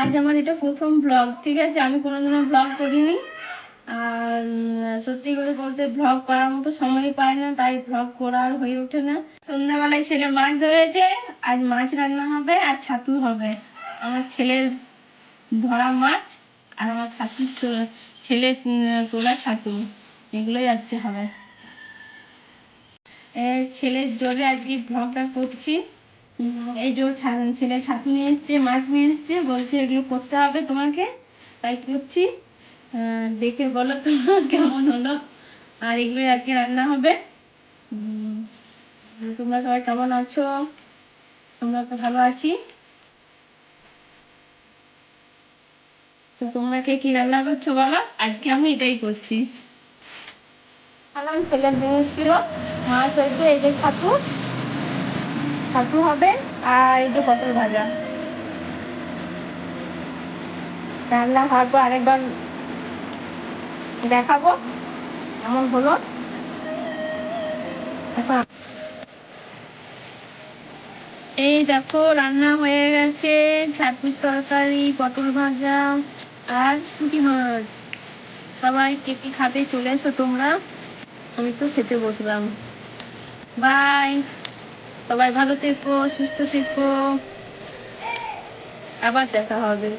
আজ আমার এটা প্রথম ব্লগ ঠিক আছে? আমি কোনোদিনও ব্লগ করিনি। আর সত্যি করে বলতে ব্লগ করার মতো সময় পাই না, তাই ব্লগ করা আর হয়ে ওঠে না। সন্ধ্যাবেলায় ছেলে মাছ ধরেছে, আজ মাছ রান্না হবে, আর ছাতু হবে। আমার ছেলের ধরা মাছ, আর আমার ছাতু ছেলে তোলা ছাতু, এগুলোই আজকে হবে। ছেলের জোরে আজকে ব্লগটা করছি। এই যে ছেলে ছাতু নিয়ে এসছে, মাছ নিয়ে এসছে, বলছে এগুলো করতে হবে তোমাকে। তাই করছি। দেখে বলো তো কেমন হলো। আর এগুলো আজকে রান্না হবে। তোমরা সবাই কেমন আছো? তোমরা তো ভালো আছি। তো তোমরা কে কি রান্না করছ বলো? আজকে আমি এটাই করছি। আমার ছেলের দিন মাছ হয়েছে এই যে ছাতু। ছাতু হবে আর যে পটল ভাজা। রান্না ভাববো আরেকবার দেখাবো কেমন হলো। এই দেখো, রান্না হয়ে গেছে ছাতুর তরকারি, পটল ভাজা, আর পুঁটি মাছ সবাই কে কি খাবে চলে এসো তোমরা। আমি তো খেতে বসলাম। বাই সবাই ভালো থেকো সুস্থ থেকো। আবার দেখা হবে।